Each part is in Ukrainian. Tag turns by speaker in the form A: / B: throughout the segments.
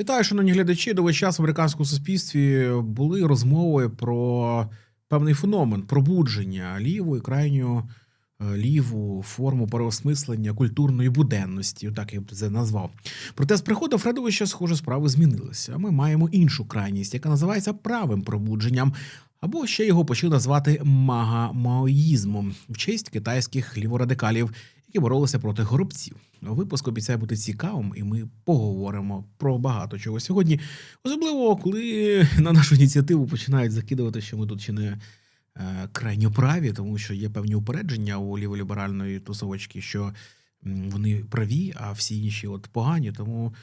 A: Вітаю, шановні глядачі. Довгий час в американському суспільстві були розмови про певний феномен пробудження лівої, крайньо е, ліву форму переосмислення культурної буденності, так я б це назвав. Проте з приходом Фредовича, схоже, справи змінилися. Ми маємо іншу крайність, яка називається правим пробудженням. Або ще його почали назвати мага-маоїзмом в честь китайських ліворадикалів, які боролися проти горобців. Випуск обіцяє бути цікавим, і ми поговоримо про багато чого сьогодні. Особливо, коли на нашу ініціативу починають закидувати, що ми тут чи не е, крайньо праві, тому що є певні упередження у ліволіберальної тусовочки, що вони праві, а всі інші от погані. Тому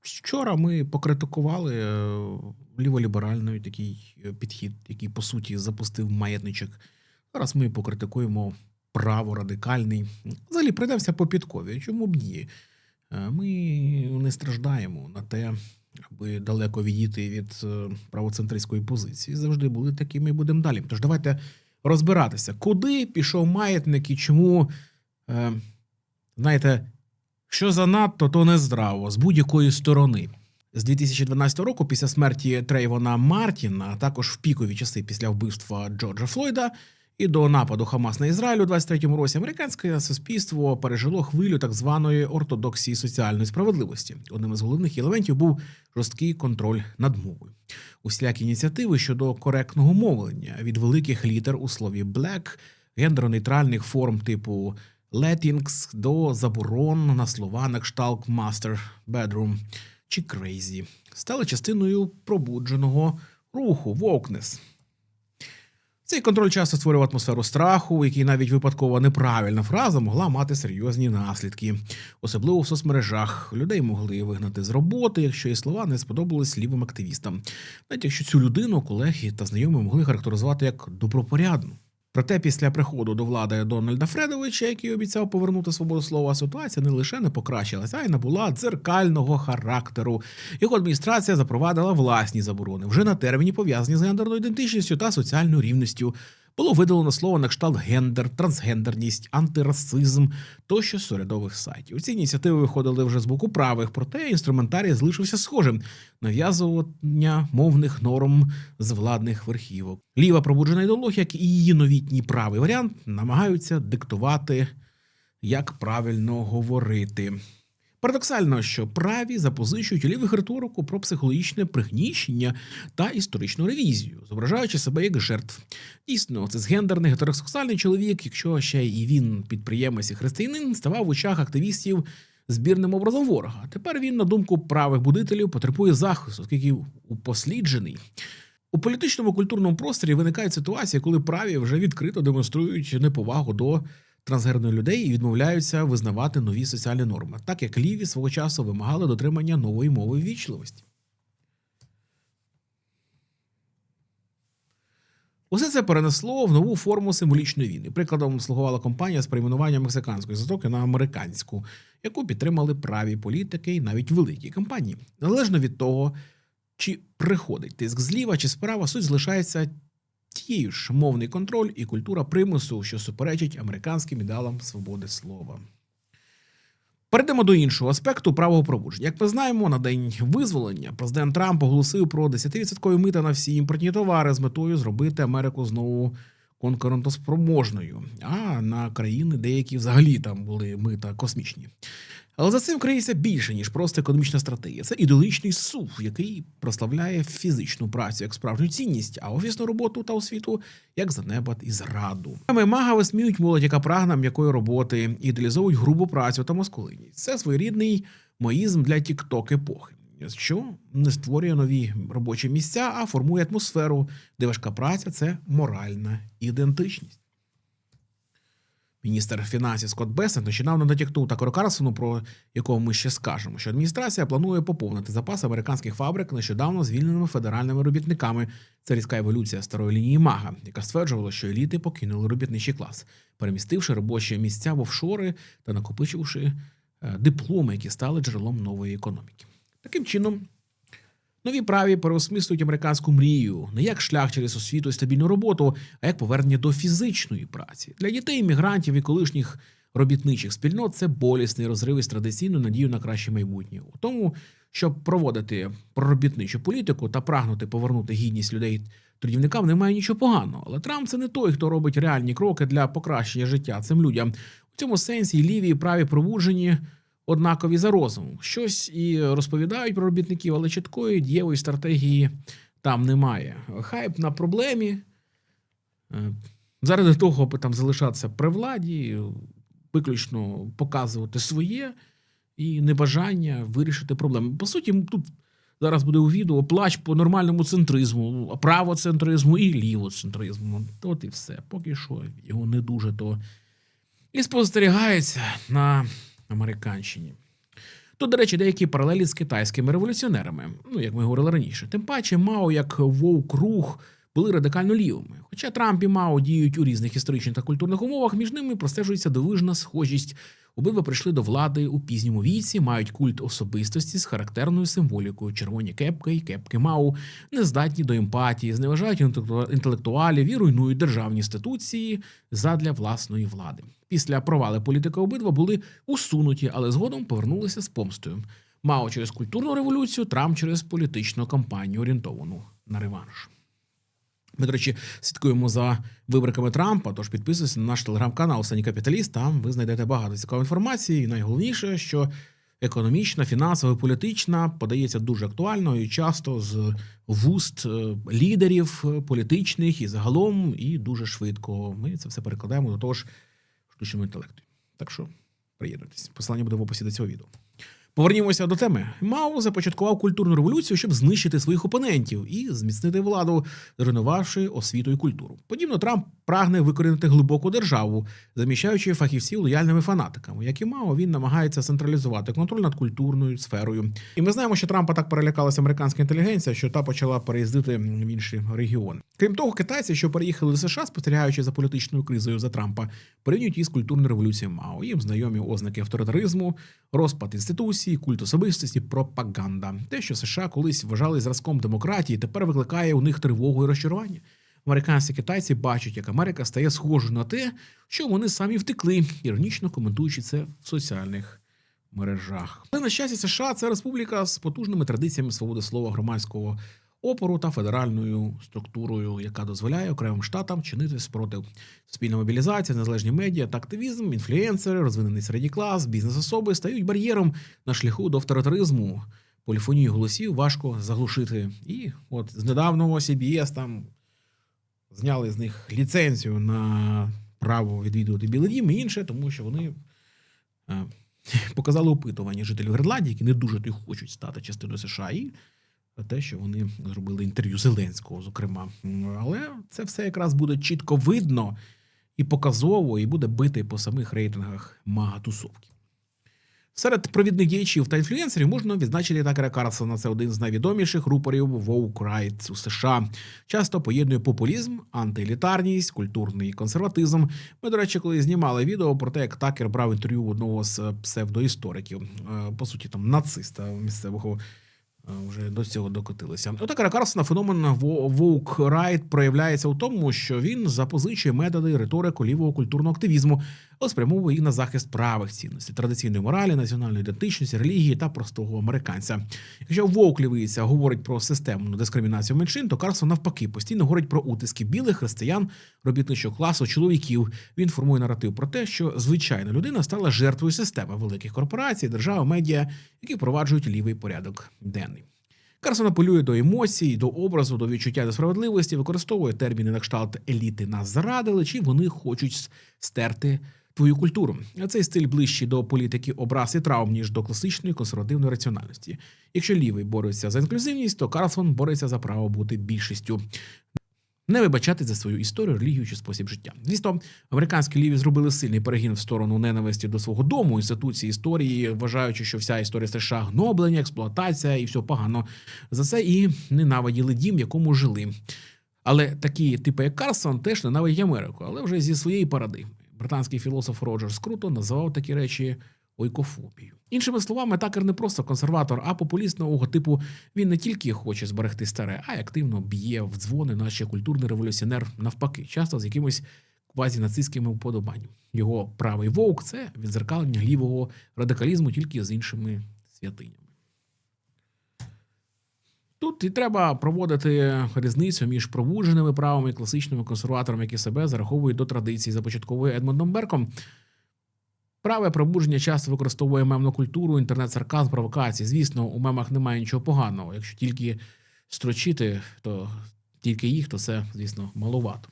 A: вчора ми покритикували е, ліволіберальний такий е, підхід, який по суті запустив маятничок. Зараз ми покритикуємо праворадикальний. Взагалі прийдемося по підкові. Чому б ні? Е, Ми не страждаємо на те, аби далеко відійти від е, правоцентристської позиції. Завжди були такими і будемо далі. Тож давайте розбиратися, куди пішов маятник і чому, е, знаєте, що занадто, то не здраво з будь-якої сторони. З 2012 року, після смерті Трейвона Мартіна, а також в пікові часи після вбивства Джорджа Флойда і до нападу Хамас на Ізраїль у 23-му році, американське суспільство пережило хвилю так званої ортодоксії соціальної справедливості. Одним із головних елементів був жорсткий контроль над мовою. Усілякі ініціативи щодо коректного мовлення від великих літер у слові «black», гендерно-нейтральних форм типу «Latinx» до заборон на слова на кшталт «master», «bedroom» чи «crazy» стали частиною пробудженого руху «wokeness». Цей контроль часто створював атмосферу страху, в якій навіть випадкова неправильна фраза могла мати серйозні наслідки. Особливо в соцмережах людей могли вигнати з роботи, якщо її слова не сподобались лівим активістам, навіть якщо цю людину колеги та знайомі могли характеризувати як добропорядну. Проте після приходу до влади Дональда Фредовича, який обіцяв повернути свободу слова, ситуація не лише не покращилася, а й набула дзеркального характеру. Його адміністрація запровадила власні заборони вже на терміні пов'язані з гендерною ідентичністю та соціальною рівністю. Було видалено слово на кшталт гендер, трансгендерність, антирасизм тощо з урядових сайтів. Ці ініціативи виходили вже з боку правих, проте інструментарій залишився схожим нав'язування мовних норм з владних верхівок. Ліва пробуджена ідеологія, як і її новітній правий варіант, намагаються диктувати, як правильно говорити. Парадоксально, що праві запозичують у лівих риторику про психологічне пригніщення та історичну ревізію, зображаючи себе як жертв. Дійсно, це згендерний гетеросексуальний чоловік, якщо ще і він підприємець і християнин, ставав в очах активістів збірним образом ворога. Тепер він, на думку правих будителів, потребує захисту, оскільки упосліджений. У політичному культурному просторі виникає ситуація, коли праві вже відкрито демонструють неповагу до трансгендерних людей і відмовляються визнавати нові соціальні норми, так як ліві свого часу вимагали дотримання нової мови ввічливості. Усе це перенесло в нову форму символічної війни. Прикладом слугувала компанія з перейменування мексиканської затоки на американську, яку підтримали праві політики і навіть великі компанії. Незалежно від того, чи приходить тиск зліва чи справа, суть залишається тією ж мовний контроль і культура примусу, що суперечить американським ідеалам свободи слова. Перейдемо до іншого аспекту правого пробудження. Як ми знаємо, на день визволення президент Трамп оголосив про 10% мита на всі імпортні товари з метою зробити Америку знову конкурентоспроможною, а на країни деякі взагалі там були мита космічні. Але за цим криється більше, ніж просто економічна стратегія. Це ідеологічний сув, який прославляє фізичну працю як справжню цінність, а офісну роботу та освіту як занепад і зраду. Саме мага висміють молодь, яка прагне м'якої роботи, ідеалізовують грубу працю та маскулинність. Це своєрідний моїзм для тікток епохи. Що не створює нові робочі місця, а формує атмосферу, де важка праця це моральна ідентичність. Міністр фінансів Скотт Бесент нещодавно натякнув Такеру Карлсону, про якого ми ще скажемо, що адміністрація планує поповнити запас американських фабрик нещодавно звільненими федеральними робітниками. Це різка еволюція старої лінії Мага, яка стверджувала, що еліти покинули робітничий клас, перемістивши робочі місця в офшори та накопичивши е, дипломи, які стали джерелом нової економіки. Таким чином, Нові праві переосмислюють американську мрію не як шлях через освіту і стабільну роботу, а як повернення до фізичної праці. Для дітей, іммігрантів і колишніх робітничих спільнот це болісний розрив із традиційною надією на краще майбутнє. У тому, Щоб проводити проробітничу політику та прагнути повернути гідність людей трудівникам, немає нічого поганого. Але Трамп це не той, хто робить реальні кроки для покращення життя цим людям. У цьому сенсі і ліві і праві пробуджені однакові за розумом. Щось і розповідають про робітників, але чіткої дієвої стратегії там немає. Хайп на проблемі. е, Заради того, аби там залишатися при владі, виключно показувати своє і небажання вирішити проблеми. По суті, тут зараз буде у відео плач по нормальному центризму, правоцентризму і лівоцентризму. От і все. Поки що його не дуже то і спостерігається на Американщині. Тут, до речі, деякі паралелі з китайськими революціонерами, ну як ми говорили раніше. Тим паче, Мао як вовк рух були радикально лівими. Хоча Трамп і Мао діють у різних історичних та культурних умовах, між ними простежується дивижна схожість. Обидва прийшли до влади у пізньому віці, мають культ особистості з характерною символікою. Червоні кепки і кепки Мау нездатні до емпатії, зневажають інтелекту- інтелектуалів і руйнують державні інституції задля власної влади. Після провали політики обидва були усунуті, але згодом повернулися з помстою. Мао через культурну революцію, Трамп через політичну кампанію, орієнтовану на реванш. Ми, до речі, слідкуємо за виборками Трампа. Тож підписуйтесь на наш телеграм-канал «Останній капіталіст. Там ви знайдете багато цікавої інформації. І найголовніше, що економічна, фінансова, політична подається дуже актуально і часто з вуст е, лідерів е, політичних і загалом, і дуже швидко. Ми це все перекладаємо до того ж штучному інтелекту. Так що приєднуйтесь. Посилання буде в описі до цього відео. Повернімося до теми. Мао започаткував культурну революцію, щоб знищити своїх опонентів і зміцнити владу, зруйнувавши освіту і культуру. Подібно Трамп прагне викорінити глибоку державу, заміщаючи фахівців лояльними фанатиками. Як і Мао, він намагається централізувати контроль над культурною сферою. І ми знаємо, що Трампа так перелякалася американська інтелігенція, що та почала переїздити в інші регіони. Крім того, китайці, що переїхали до США, спостерігаючи за політичною кризою за Трампа, порівнюють із культурною революцією Мао. Їм знайомі ознаки авторитаризму, розпад інституцій, культ особистості, пропаганда. Те, що США колись вважали зразком демократії, тепер викликає у них тривогу і розчарування. Американці китайці бачать, як Америка стає схожою на те, що вони самі втекли, іронічно коментуючи це в соціальних мережах. Але на щастя, США це республіка з потужними традиціями свободи слова громадського опору та федеральною структурою, яка дозволяє окремим штатам чинити спротив. Спільна мобілізація, незалежні медіа та активізм, інфлюенсери, розвинений середній клас, бізнес-особи стають бар'єром на шляху до авторитаризму. Поліфонію голосів важко заглушити. І от з недавнього CBS там зняли з них ліцензію на право відвідувати Білий Дім і інше, тому що вони е, показали опитування жителів Гренландії, які не дуже хочуть стати частиною США, і те, що вони зробили інтерв'ю Зеленського, зокрема. Але це все якраз буде чітко видно і показово, і буде бити по самих рейтингах мага-тусовки. Серед провідних діячів та інфлюенсерів можна відзначити Такера Карлсона. Це один з найвідоміших рупорів Rights у США. Часто поєднує популізм, антиелітарність, культурний консерватизм. Ми, до речі, коли знімали відео про те, як Такер брав інтерв'ю одного з псевдоісториків, е, по суті, там нациста місцевого. Е, Вже до цього докотилися. У Такера Карлсона феномен Воук Райт проявляється у тому, що він запозичує методи риторику лівого культурного активізму, але спрямовує їх на захист правих цінностей, традиційної моралі, національної ідентичності, релігії та простого американця. Якщо Вовк лівиця говорить про системну дискримінацію меншин, то Карсон навпаки постійно говорить про утиски білих християн, робітничого класу, чоловіків. Він формує наратив про те, що звичайна людина стала жертвою системи великих корпорацій, держав, медіа, які впроваджують лівий порядок денний. Карсон апелює до емоцій, до образу, до відчуття несправедливості, використовує терміни на кшталт еліти нас зарадили, чи вони хочуть стерти твою культуру. Цей стиль ближчий до політики образ і травм, ніж до класичної консервативної раціональності. Якщо лівий бореться за інклюзивність, то Карлсон бореться за право бути більшістю. Не вибачати за свою історію, релігію чи спосіб життя. Звісно, американські ліві зробили сильний перегін в сторону ненависті до свого дому, інституції історії, вважаючи, що вся історія США гноблення, експлуатація і все погано. За це і ненавиділи дім, в якому жили. Але такі, типи, як Карсон, теж ненавидять Америку, але вже зі своєї парадигми. Британський філософ Роджер Скруто називав такі речі ойкофобією. Іншими словами, такер не просто консерватор, а популіст нового типу. Він не тільки хоче зберегти старе, а й активно б'є в дзвони, наче культурний революціонер навпаки, часто з якимось квазінацистськими уподобаннями. Його правий вовк це відзеркалення лівого радикалізму тільки з іншими святинями. От і треба проводити різницю між пробудженими правами і класичними консерваторами, які себе зараховують до традиції, започаткової Едмондом Берком. Праве пробудження часто використовує мемну культуру, інтернет-сарказм, провокації. Звісно, у мемах немає нічого поганого. Якщо тільки строчити, то тільки їх, то це, звісно, маловато.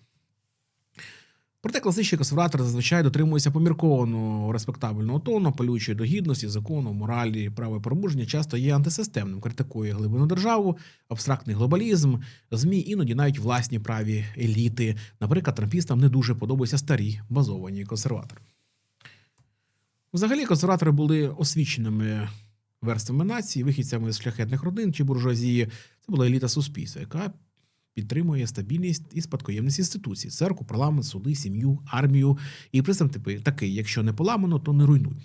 A: Проте класичні консерватори зазвичай дотримуються поміркованого респектабельного тону, апелюючи до гідності, закону, моралі, праве пробудження часто є антисистемним, критикує глибину державу, абстрактний глобалізм, змі іноді навіть власні праві еліти. Наприклад, трампістам не дуже подобаються старі базовані консерватори. Взагалі, консерватори були освіченими верствами нації, вихідцями з шляхетних родин чи буржуазії. Це була еліта суспільства, яка підтримує стабільність і спадкоємність інституцій: церкву, парламент, суди, сім'ю, армію. І принцип типи такий: якщо не поламано, то не руйнуй.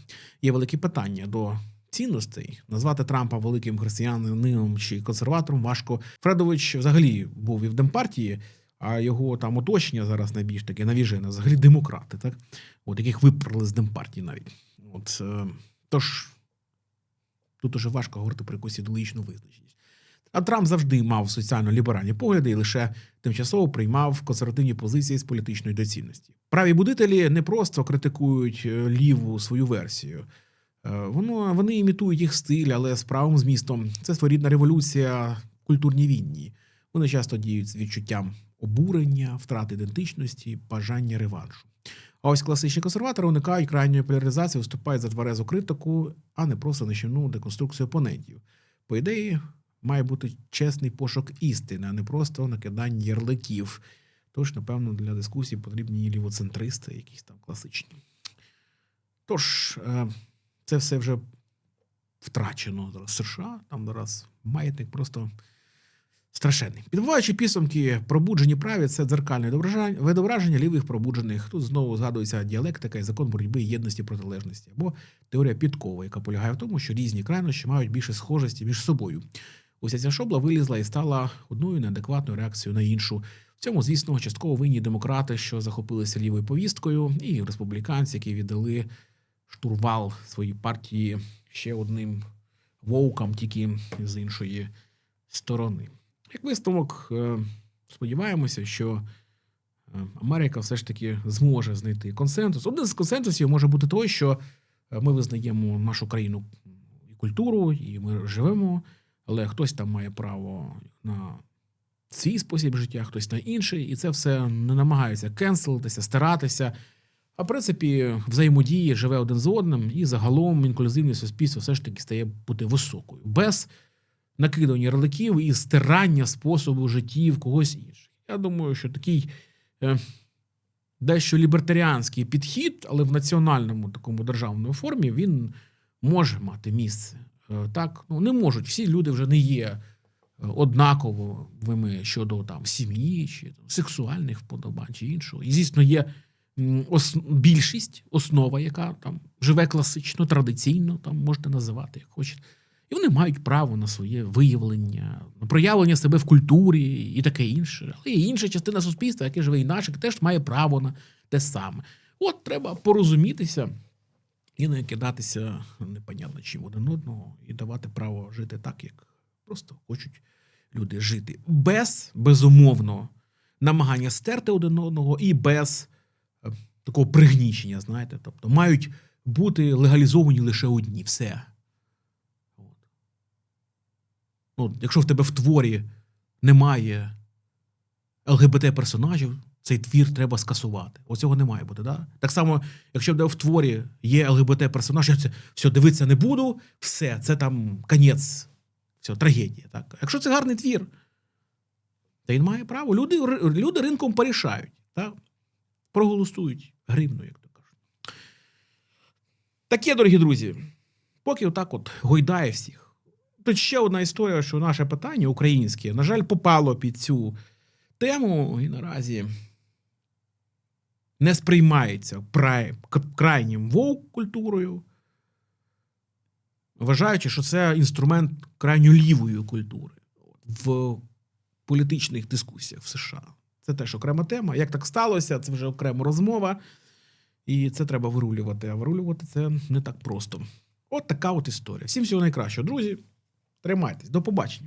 A: Є великі питання до цінностей. Назвати Трампа великим християнином чи консерватором важко. Фредович взагалі був і в Демпартії, а його там оточення зараз найбільш таке навіжене, взагалі демократи, так? От яких виперли з Демпартії навіть. От е, тож тут уже важко говорити про якусь ідеологічну визначеність. А Трамп завжди мав соціально-ліберальні погляди і лише тимчасово приймав консервативні позиції з політичної доцільності. Праві будителі не просто критикують е, ліву свою версію. Е, Воно вони імітують їх стиль, але з правим змістом. Це своєрідна революція в культурній війні. Вони часто діють з відчуттям обурення, втрати ідентичності, бажання реваншу. А ось класичні консерватори уникають крайньої поляризації, виступають за тверезу критику, а не просто нищівну деконструкцію опонентів. По ідеї, має бути чесний пошук істини, а не просто накидання ярликів. Тож, напевно, для дискусії потрібні лівоцентристи, якісь там класичні. Тож, е, це все вже втрачено зараз США. Там зараз маятник просто страшенний. Підбиваючи підсумки, пробуджені праві це дзеркальне відображення лівих пробуджених. Тут знову згадується діалектика і закон боротьби єдності протилежності, або теорія підкови, яка полягає в тому, що різні крайнощі мають більше схожості між собою. Уся ця шобла вилізла і стала одною неадекватною реакцією на іншу. В цьому, звісно, частково винні демократи, що захопилися лівою повісткою, і республіканці, які віддали штурвал своїй партії ще одним вовкам, тільки з іншої сторони. Як висновок, е, сподіваємося, що е, Америка все ж таки зможе знайти консенсус. Один з консенсусів може бути той, що е, ми визнаємо нашу країну і культуру, і ми живемо, але хтось там має право на свій спосіб життя, хтось на інший, і це все не намагається кенселитися, старатися. А в принципі, взаємодії живе один з одним, і загалом інклюзивність суспільства все ж таки стає бути високою, без накидання ярликів і стирання способу життів когось інших. Я думаю, що такий е, дещо лібертаріанський підхід, але в національному такому державному формі він може мати місце. Е, так, ну не можуть. Всі люди вже не є е, однаковими щодо там сім'ї чи там, сексуальних вподобань чи іншого. І звісно, є ос, більшість, основа, яка там живе класично, традиційно, там можете називати як хочете. І вони мають право на своє виявлення, на проявлення себе в культурі і таке інше. Але є інша частина суспільства, яке живе інакше, теж має право на те саме. От треба порозумітися і не кидатися непонятно чим один одного, і давати право жити так, як просто хочуть люди жити. Без, безумовно, намагання стерти один одного і без е, такого пригнічення, знаєте. Тобто мають бути легалізовані лише одні. Все. Ну, якщо в тебе в творі немає ЛГБТ-персонажів, цей твір треба скасувати. Оцього не має бути. Да? Так само, якщо в творі є ЛГБТ-персонаж, я це все дивитися не буду, все, це там конець, трагедія. Так? Якщо це гарний твір, то він має право. Люди, люди ринком порішають, так? проголосують гривну, як то кажуть. Таке, дорогі друзі, поки отак от гойдає всіх. Тут ще одна історія, що наше питання українське, на жаль, попало під цю тему і наразі не сприймається крайнім вовк культурою, вважаючи, що це інструмент крайньо лівої культури в політичних дискусіях в США. Це теж окрема тема. Як так сталося, це вже окрема розмова, і це треба вирулювати. А вирулювати це не так просто. От така от історія. Всім всього найкращого, друзі. Тримайтесь, до побачення.